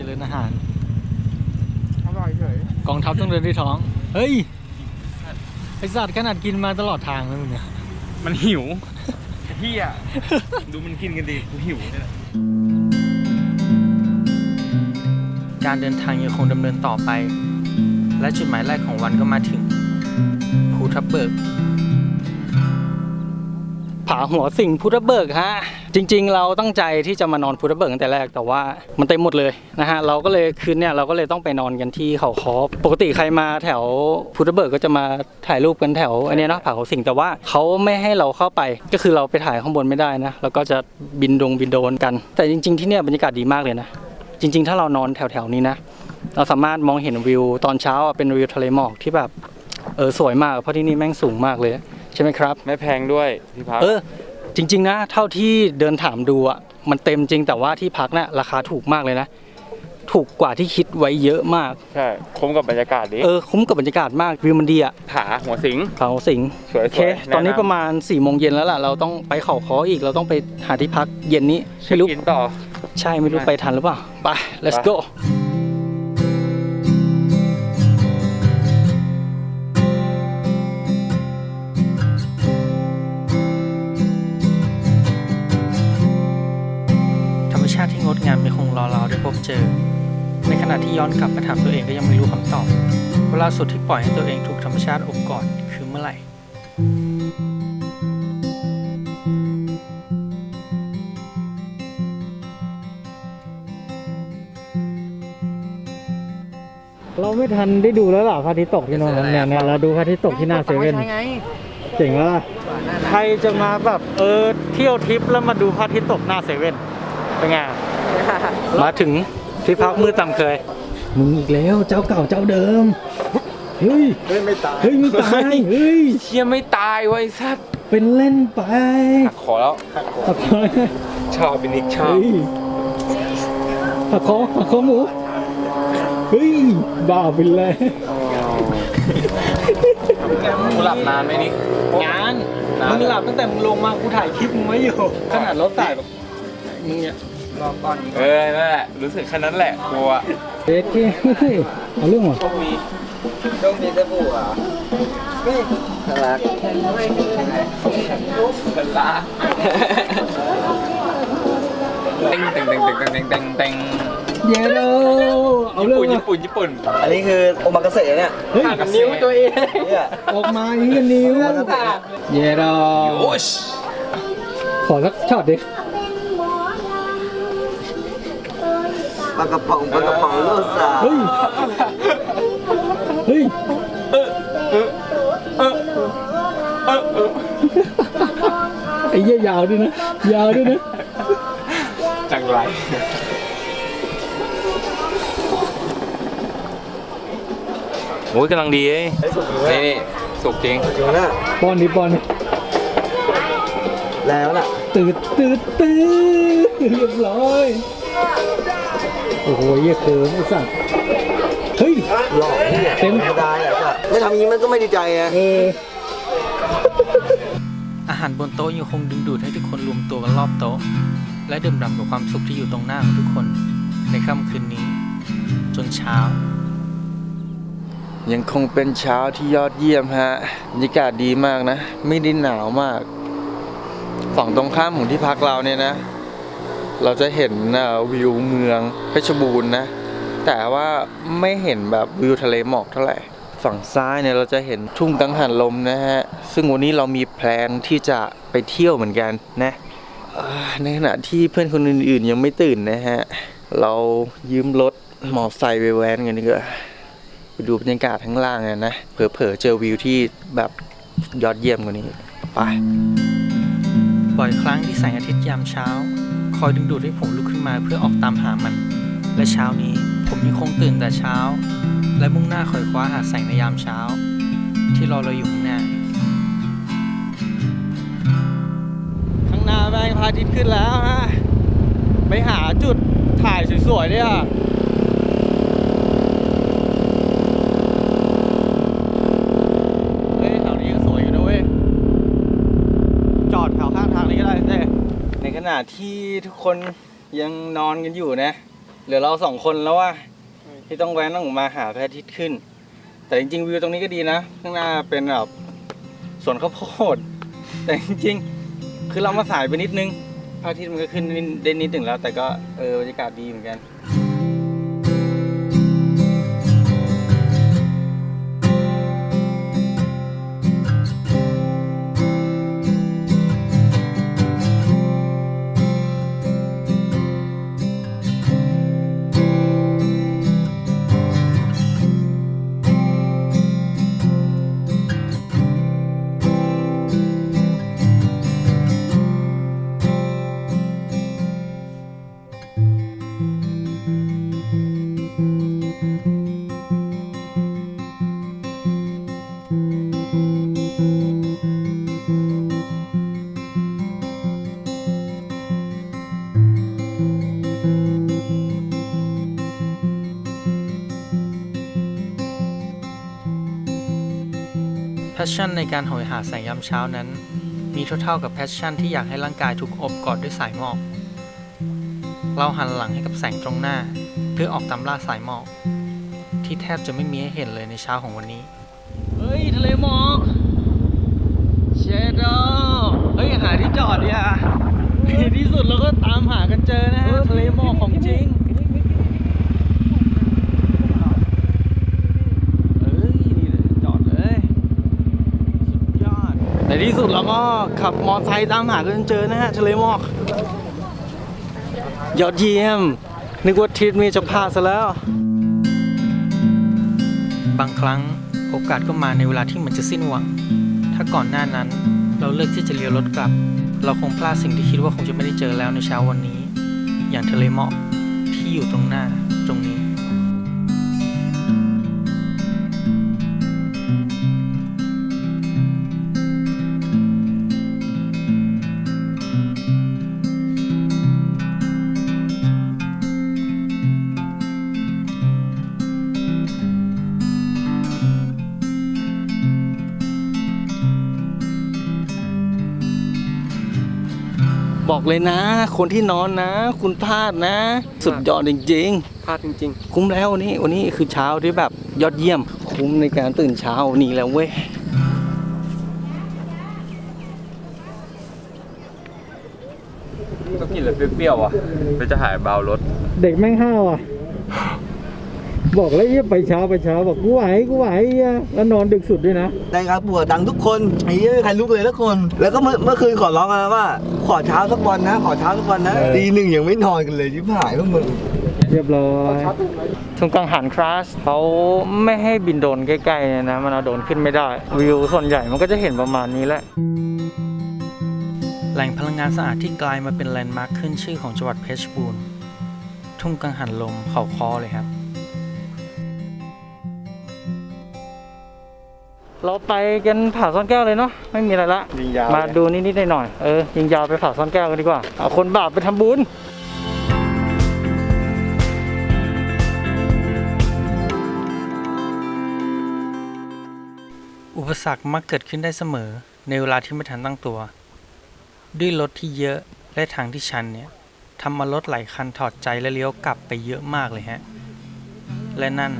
จริญอาหาร อร่อยเฉยกองทัพต้องเดินด้วยท้อง เฮ้ย ไอสัตว์ขนาดกินมาตลอดทางเลยมึงเนี่ย มันหิวเฮียดูมันกินกันดิกูหิวเนี่ย การเดินทางยังคงดำเนินต่อไป และจุดหมายแรกของวันก็มาถึง ภูทับเบิก ผาหัวสิงพุทธเบิกฮะ จริง ๆ เราตั้งใจที่จะมานอนพุทธเบิกตั้งแต่แรกแต่ว่ามันเต็มหมดเลยนะฮะเราก็เลยคืนเนี่ยเราก็เลยต้องไปนอนกันที่เขาคอปกติใครมาแถวพุทธเบิกก็จะมาถ่ายรูปกันแถวอันเนี้ยเนาะผาหัวสิงแต่ว่าเขาไม่ให้เราเข้าไปก็คือเราไปถ่ายข้างบนไม่ได้นะแล้วก็จะบินดงบินโดรนกัน แต่จริง ๆ ที่เนี่ยบรรยากาศดีมากเลยนะจริง ๆ ถ้าเรานอนแถวๆนี้นะเราสามารถมองเห็นวิวตอนเช้าอะเป็นวิวทะเลหมอกที่แบบเออสวยมากเพราะที่นี่แม่งสูงมากเลย ใช่ไหมครับ ไม่แพงด้วยที่พักเออ จริง ๆ นะ เท่าที่เดินถามดูอะมันเต็มจริงแต่ว่าที่พักน่ะราคาถูกมากเลยนะ ถูกกว่าที่คิดไว้เยอะมาก ใช่คุ้มกับบรรยากาศดิเออคุ้มกับบรรยากาศมากวิวมันดีอะผาหัวสิงเขาสิงสวยๆโอเคแนะนำตอนนี้ประมาณ4ี่โมงเย็นแล้วล่ะเราต้องไปเขาคออีกเราต้องไปหาที่พักเย็นนี้เช็ไม่ครู้อินต่อ ใช่ไม่รู้ไปทันหรือเปล่าไป let's ไป go ชาติที่งดงามยังคงรอเราได้พบเจอ ในขณะที่ย้อนกลับมาถามตัวเองก็ยังไม่รู้คำตอบ เวลาสุดที่ปล่อยให้ตัวเองถูกธรรมชาติอบกอดคือเมื่อไหร่เราไม่ทันได้ดูแล้วล่ะพระอาทิตย์ตกที่โนนเนี่ยเนี่ยเราดูพระอาทิตย์ตกที่หน้าเซเว่นเจ๋งแล้วล่ะใครจะมาแบบเออเที่ยวทริปแล้วมาดูพระอาทิตย์ตกหน้าเซเว่น เป็นไงมาถึงที่พักมืดตามเคย มึงอีกแล้วเจ้าเก่าเจ้าเดิม เฮ้ย เฮ้ยไม่ตายเฮ้ยไม่ตายเฮ้ย เชี่ยไม่ตายไว้สัตว์เป็นเล่นไปขอแล้ว หักคอชอบบินิกชอบเฮ้ยหักคอหักคอหมู เฮ้ย บ้าไปเลยกูหลับนานไหมนิกงานนานมึงหลับตั้งแต่มึงลงมากูถ่ายคลิปมึงไว้อยู่ ขนาดรถสายแบบมึงเนี่ย เออนั่นแหละรู้สึกแค่นั้นแหละกลัวเด็ดที่เอาเรื่องว่ะต้องมีต้องมีสบู่อะน่ารักเป็นลาเต็งเต็งเต็งเต็งเต็งเต็งเต็งเย้โดเอาเรื่องญี่ว่ะปุ่นญี่ปุ่นญี่ปุ่นอันนี้คือโอมากาเสะเนี่ยเฮ้ยกับนิ้วตัวเองเนี่ยออกมาอย่างนี้กันนิ้วเย้โดโอ้ชขอสักช็อตดิ ปลากระป๋องปลากระป๋องโลซาเฮ้ย เฮ้ย ไอ้เหี้ยยาวด้วยนะ ยาวด้วยนะ จังไร โอ้ยกำลังดีเอ้ยนี่นี่สุกจริง จริงนะป้อนดิป้อนดิแล้วน่ะ ตืดตืดตืดเรียบร้อย โอ้โหเหี้ยเคิร์มไอ้สัสเฮ้ย หลอกเนี่ยเต็มธรรมดาแหละจ้ะไม่ทำอย่างนี้มันก็ไม่ดีใจไงเอออาหารบนโต๊ะยังคงดึงดูดให้ทุกคนรวมตัวกันรอบโต๊ะ และดื่มด่ำกับความสุขที่อยู่ตรงหน้าของทุกคนในค่ำคืนนี้ จนเช้า ยังคงเป็นเช้าที่ยอดเยี่ยมฮะบรรยากาศดีมากนะ ไม่ได้หนาวมาก ฝั่งตรงข้ามของที่พักเราเนี่ยนะ เราจะเห็นวิวเมืองเพชรบูรณ์นะ แต่ว่าไม่เห็นแบบวิวทะเลหมอกเท่าไหร่ ฝั่งซ้ายเนี่ยเราจะเห็นทุ่งกังหันลมนะฮะ ซึ่งวันนี้เรามีแพลนที่จะไปเที่ยวเหมือนกันนะในขณะที่เพื่อนคนอื่นๆยังไม่ตื่นนะฮะ เรายืมรถมอไซค์ไปแว้นกันดีกว่าไปดูบรรยากาศข้างล่างกันนะเผลอๆเจอวิวที่แบบยอดเยี่ยมกว่านี้ไปบ่อยครั้งที่แสงอาทิตย์ยามเช้า คอยดึงดูดให้ผมลุกขึ้นมาเพื่อออกตามหามัน และเช้านี้ผมยังคงตื่นแต่เช้า และมุ่งหน้าคอยคว้าหาแสงในยามเช้า ที่รอเราอยู่ข้างหน้า ข้างหน้าแม่งพระอาทิตย์ขึ้นแล้วฮะไปหาจุดถ่ายสวยๆเนี่ยเฮ้ยแถวนี้ก็สวยนะเว้ยจอดแถวข้างทางนี้ก็ได้เต้ในขณะที่ คนยังนอนกันอยู่นะ เหลือเราสองคนแล้วว่าที่ต้องแว้นต้องมาหาพระอาทิตย์ขึ้น แต่จริงๆวิวตรงนี้ก็ดีนะ ข้างหน้าเป็นแบบสวนข้าวโพด แต่จริงๆ คือเรามาสายไปนิดนึงพระอาทิตย์มันก็ขึ้นได้นิดหนึ่งแล้ว แต่ก็เออบรรยากาศดีเหมือนกัน ชชั่นในการโหยหาแสงยามเช้านั้น มีเท่าๆกับแพชชั่นที่อยากให้ร่างกายถูกอบกอดด้วยสายหมอก เราหันหลังให้กับแสงตรงหน้า เพื่อออกตามล่าสายหมอก ที่แทบจะไม่มีให้เห็นเลยในเช้าของวันนี้ เฮ้ยทะเลหมอกเชดโดเฮ้ยหาที่จอดดิอะในที่สุดเราก็ตามหากันเจอนะฮะทะเลหมอกของจริง เอ้ย นี่เลยจอดเลย สุดยอด ใน ที่สุดเราก็ขับมอเตอร์ไซค์ตามหาจนเจอนะฮะทะเลหมอก ยอดเยี่ยม นึกว่าทริปนี้จะพลาดซะแล้ว บางครั้งโอกาสก็มาในเวลาที่เหมันจะสิ้นหวัง ถ้าก่อนหน้านั้นเราเลือกที่จะเลี้ยวรถกลับ เราคงพลาดสิ่งที่คิดว่าคงจะไม่ได้เจอแล้วในเช้าวันนี้ อย่างทะเลหมอกที่อยู่ตรงหน้าตรงนี้ บอกเลยนะ คนที่นอนนะ คุณพลาดนะ สุดยอดจริง พลาดจริง ๆ คุ้มแล้ววันนี้วันนี้คือเช้าที่แบบยอดเยี่ยม คุ้มในการตื่นเช้านี่แล้วเว้ยต้องกินอะไรเปรี้ยวๆอะเพื่อจะหายเบารถ เด็กแม่งห้าวอะ บอกแล้วเยี่ยไปเช้าไปเช้าบอกกูไหวกูไหวเหี้ยแล้วนอนดึกสุดด้วยนะได้ครับปวดดังทุกคนไอ้เหี้ยไม่มีใครลุกเลยทุกคน แล้วก็เมื่อเมื่อคืนขอร้องกันว่า ขอเช้าสักวันนะ ขอเช้าสักวันนะตีหนึ่งยังไม่นอนกันเลยชิบหายพวกมึงเรียบร้อยทุงกังหันคลาสเขาไม่ให้บินโดรนใกล้ๆเนี่ยนะ มันเอาโดรนขึ้นไม่ได้ วิวส่วนใหญ่มันก็จะเห็นประมาณนี้แหละแหล่งพลังงานสะอาดที่กลายมาเป็นแลนด์มาร์คขึ้นชื่อของจังหวัดเพชรบูรณ์ ทุ่งกังหันลมเขาคอเลยครับ เราไปกันผาซ่อนแก้วเลยเนาะไม่มีอะไรละยิงยาวมาดูนิดๆหน่อยๆเออยิงยาวไปผาซ่อนแก้วกันดีกว่าเอาคนบาปไปทำบุญอุปสรรคมักเกิดขึ้นได้เสมอในเวลาที่ไม่ทันตั้งตัว ด้วยรถที่เยอะและทางที่ชันเนี่ยทำมารถหลายคันถอดใจและเลี้ยวกลับไปเยอะมากเลยฮะ และนั่น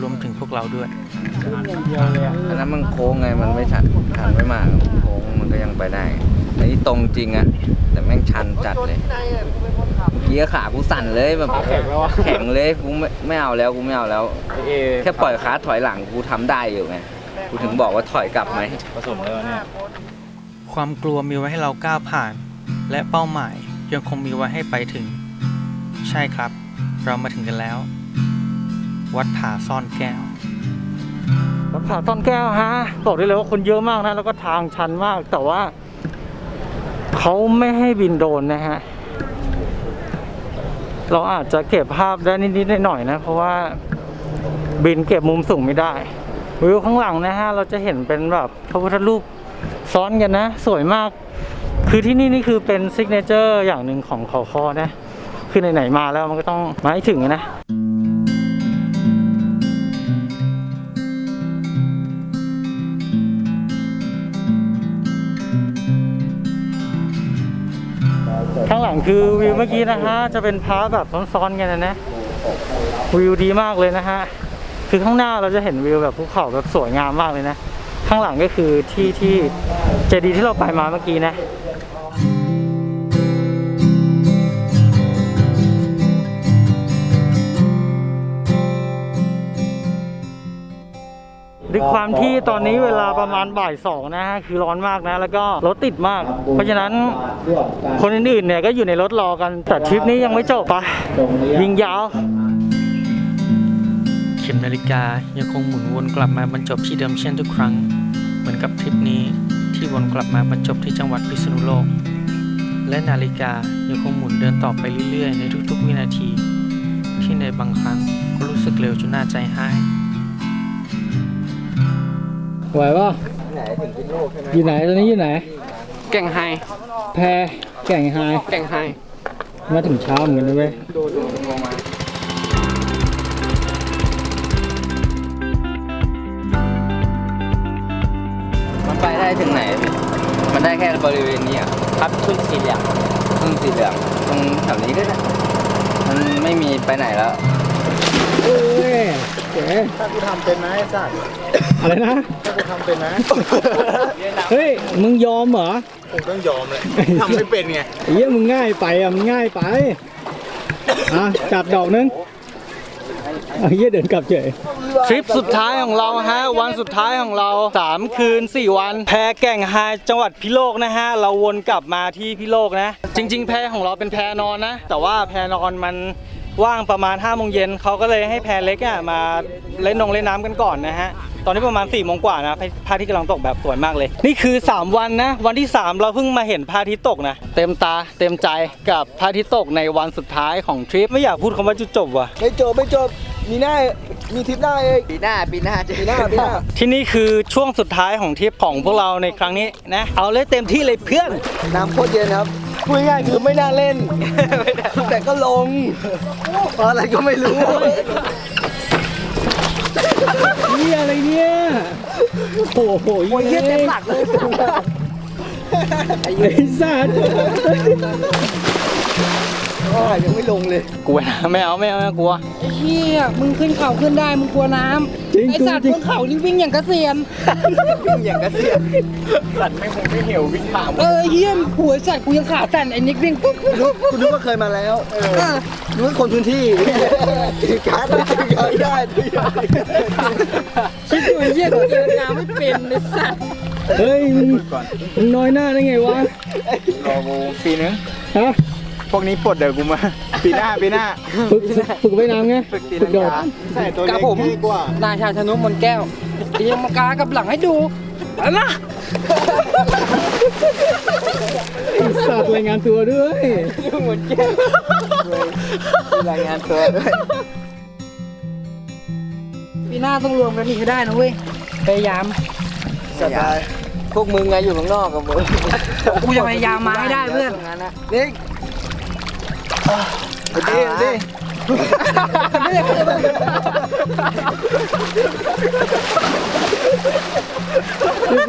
รวมถึงพวกเราด้วย อันนั้นมันโค้งไงมันไม่ชันชันไม่มากโค้งมันก็ยังไปได้อันนี้ตรงจริงอะแต่แม่งชันจัดเลยเมื่อกี้ขากูสั่นเลยแบบแข็งเลยกูไม่ไม่เอาแล้วกูไม่เอาแล้วแค่ปล่อยขาถอยหลังกูทำได้อยู่ไงกูถึงบอกว่าถอยกลับไหมความกลัวมีไว้ให้เราก้าวผ่าน และเป้าหมายยังคงมีไว้ให้ไปถึง ใช่ครับ เรามาถึงกันแล้ว วัดผาซ่อนแก้ว แล้วผาซ่อนแก้วฮะบอกได้เลยว่าคนเยอะมากนะ แล้วก็ทางชันมาก แต่ว่าเขาไม่ให้บินโดรนนะฮะ เราอาจจะเก็บภาพได้นิดๆหน่อยๆนะ เพราะว่าบินเก็บมุมสูงไม่ได้ วิวข้างหลังนะฮะ เราจะเห็นเป็นแบบพระพุทธรูปซ้อนกันนะ สวยมาก คือที่นี่นี่คือเป็นซิกเนเจอร์อย่างหนึ่งของขาคอนะ คือไหนๆมาแล้วมันก็ต้องมาให้ถึงนะ คือวิวเมื่อกี้นะฮะจะเป็นพาร์ทแบบซ้อนๆกันนะนะวิวดีมากเลยนะฮะคือข้างหน้าเราจะเห็นวิวแบบภูเขาแบบสวยงามมากเลยนะ ข้างหลังก็คือที่ที่เจดีย์ที่เราไปมาเมื่อกี้นะ ด้วยความที่ตอนนี้เวลาประมาณบ่ายสองนะฮะคือร้อนมากนะ แล้วก็รถติดมาก เพราะฉะนั้นคนอื่นๆเนี่ยก็อยู่ในรถรอกันแต่ทริปนี้ยังไม่จบปะยิงยาว เข็มนาฬิกายังคงหมุนวนกลับมาบรรจบที่เดิมเช่นทุกครั้ง เหมือนกับทริปนี้ที่วนกลับมาบรรจบที่จังหวัดพิษณุโลก และนาฬิกายังคงหมุนเดินต่อไปเรื่อยๆ ในทุกๆ วินาที ที่ในบางครั้งก็รู้สึกเร็วจนน่าใจหาย ไหวป่ะอยู่ไหนตอนนี้อยู่ไหน แก่งไฮแพรแก่งไฮแก่งไฮมาถึงเช้าเหมือนกันนะเว้ยมันไปได้ถึงไหนพี่มันได้แค่บริเวณนี้อะครับทุ่นสีเหลืองทุ่นสีเหลืองตรงแถวนี้ด้วยนะ มันไม่มีไปไหนแล้ว เอ้ย เจ๋ถ้ากูทำเป็นไหมไอ้สัตว์อะไรนะ ถ้ากูทำเป็นไหมเฮ้ย มึงยอมเหรอผมต้องยอมเลยทำไม่เป็นไงไอ้เหี้ยมึงง่ายไปอะมึงง่ายไป อะ จัดดอกนึงไอ้เหี้ยเดินกลับเฉย ทริปสุดท้ายของเราฮะวันสุดท้ายของเรา 3 คืน 4 วัน แพแก่งไฮจังหวัดพิโลกนะฮะ เราวนกลับมาที่พิโลกนะ จริง ๆ แพของเราเป็นแพนอนนะ แต่ว่าแพนอนมัน ว่างประมาณ5โมงเย็นเขาก็เลยให้แพเล็กอะมาเล่นนงเล่นน้ำกันก่อนนะฮะตอนนี้ประมาณ4โมงกว่านะพระพระอาทิตย์กำลังตกแบบสวยมากเลย นี่คือ 3 วันนะ วันที่ 3 เราเพิ่งมาเห็นพระอาทิตย์ตกนะ เต็มตาเต็มใจกับพระอาทิตย์ตกในวันสุดท้ายของทริปไม่อยากพูดคำว่าจุดจบว่ะไม่จบไม่จบมีหน้ามีทริปหน้าเองปีหน้าปีหน้าเจปีหน้าปีหน้าที่นี่คือช่วงสุดท้ายของทริปของพวกเราในครั้งนี้นะเอาเลยเต็มที่เลยเพื่อนน้ำโคตรเย็นครับ พูดง่ายๆคือไม่น่าเล่น แต่ก็ลงเพราะอะไรก็ไม่รู้นี่อะไรเนี่ยโอ้โหโอ้ยเต็มหลักเลยไอ้สัตว์ ก็ยังไม่ลงเลยกลัวนะไม่เอาไม่เอาไม่กลัวไอ้เหี้ยมึงขึ้นเขาขึ้นได้มึงกลัวน้จริงำไอ้กูสัตว์จริบงนเขานี่วิ่งอย่างกระเซียนอย่างกระเสียเออเหี้ยผัวไอ้สัตว์กูยังขาสั่นไอ้นิกวิ่งปุ๊บปุ๊บปุ๊บคุณนึกว่าเคยมาแล้วเออนึกว่าคนพื้นที่การ์ดไม่ได้คิดดูไอ้เหี้ยกูเดินน้ำไม่เป็นไอ้สัตว์เฮ้ยมึงมึงน้อยหน้าได้ไงวะรอกูปีนึงฮะ พวกนี้ปลดเดี๋ยวกูมา ปีหน้าปีหน้า ฝึกฝึกฝึกว่ายน้ำไงฝึกตีฝึลักงโดดกาใส่ตัวกัเล็บกผมดีกว่านายชาชนุมนแก้วเตรียมมากากับหลังให้ดูไปมาไอ้สัตว์รายงานตัวด้วยรายงานตัวด้วยปีหน้าต้องรวมกันอีกให้ได้นะเว้ยพยายามสบายพวกมึงไงอยู่ข้างนอกกับมึงกูจะพยายามมาให้ได้เพื่อนนิก ดีดีเรียบ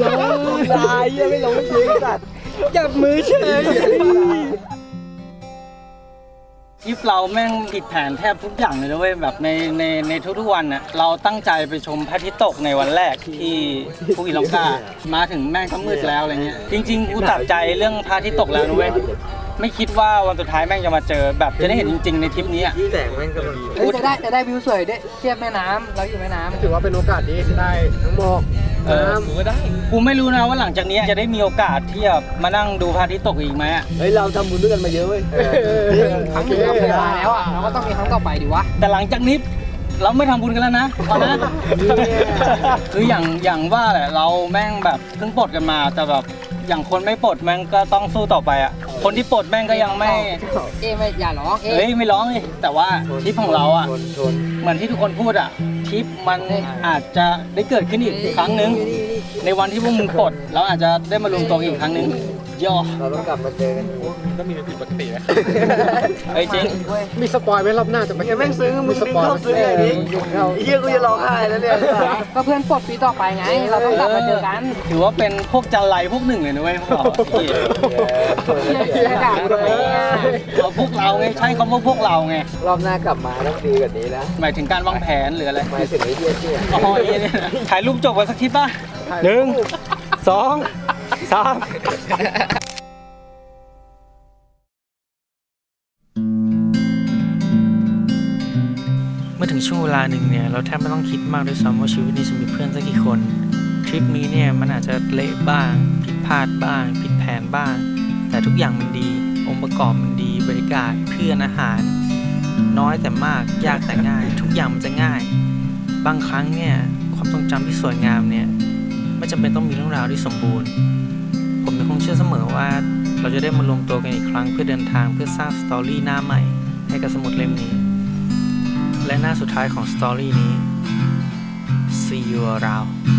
ร้อยตายยังไม่ลงจริงสัตว์จับมือเฉยทริปเราแม่งผิดแผนแทบทุกอย่างเลยนะเว้ยแบบในในในทุกๆวันน่ะเราตั้งใจไปชมพระอาทิตย์ตกในวันแรกที่ภูอิลองกามาถึงแม่งก็มืดแล้วอะไรเงี้ยจริงๆกูตัดใจเรื่องพระอาทิตย์ตกแล้วนะเว้ย ไม่คิดว่าวันสุดท้ายแม่งจะมาเจอแบบจะได้เห็นจริง ๆ ในทริปนี้อะแสงแม่งกำลังเฮ้ยจะได้จะได้วิวสวยด้วยเทียบแม่น้ำเราอยู่แม่น้ำถือว่าเป็นโอกาสดีได้ทั้งหมอกเออกูก็ได้กูไม่รู้นะว่าหลังจากนี้จะได้มีโอกาสที่จะมานั่งดูพระอาทิตย์ตกอีกไหมอะเฮ้ย เราทำบุญด้วยกันมาเยอะเว้ยครั้งหนึ่งเราเคยมาแล้วอะเราก็ต้องมีครั้งต่อไปดิวะ แต่หลังจากนี้เราไม่ทำบุญกันแล้วนะเอานะ คืออย่างอย่างว่าแหละเราแม่งแบบเพิ่งปลดกันมาแต่แบบ อย่างคนไม่ปลดแม่งก็ต้องสู้ต่อไปอะ คนที่ปลดแม่งก็ยังไม่ เอ้ไม่อย่าร้องเอ้เฮ้ยไม่ร้องเลยแต่ว่าทริปของเราอะ เหมือนที่ทุกคนพูดอะทริปมันอาจจะได้เกิดขึ้นอีกครั้งหนึ่งในวันที่พวกมึงปลดเราอาจจะได้มารวมตัวกันอีกครั้งหนึ่ง ย่อเราต้องกลับมาเจอกันอีกก็มีผิดปกตินะเฮ้ยจริงมีสปอยไว้รอบหน้าจะไปยังแม่งซึ้งมึงดึงเข้าซึ้งไอ้นี้ไอ้เหี้ยกูจะร้องไห้แล้วเนี่ยก็เพื่อนปลดปีต่อไปไง เราต้องกลับมาเจอกัน ถือว่าเป็นพวกจันไรพวกหนึ่งเลยนะเว้ยพวกเราเหี้ยเหี้ยด่ากูทำไมอะเราพวกเราไงใช้คำว่าพวกเราไง รอบหน้ากลับมาต้องดีกว่านี้นะหมายถึงการวางแผนหรืออะไรหมายถึงไอ้เหี้ยเชี่ยอ๋อไอ้เนี่ยนะถ่ายรูปจบไว้สักทีป่ะหนึ่ง สองสามเมื่อถึงช่วงเวลาหนึ่งเนี่ย เราแทบไม่ต้องคิดมากด้วยซ้ำว่าชีวิตนี้จะมีเพื่อนสักกี่คน ทริปนี้เนี่ยมันอาจจะเละบ้าง ผิดพลาดบ้าง ผิดแผนบ้าง แต่ทุกอย่างมันดี องค์ประกอบมันดี บรรยากาศเพื่อนอาหาร น้อยแต่มาก ยากแต่ง่าย ทุกอย่างมันจะง่าย บางครั้งเนี่ยความทรงจำที่สวยงามเนี่ย ไม่จำเป็นต้องมีเรื่องราวที่สมบูรณ์ ผมยังคงเชื่อเสมอว่า เราจะได้มารวมตัวกันอีกครั้งเพื่อเดินทางเพื่อสร้างสตอรี่หน้าใหม่ให้กับสมุดเล่มนี้ และหน้าสุดท้ายของสตอรี่นี้ See you around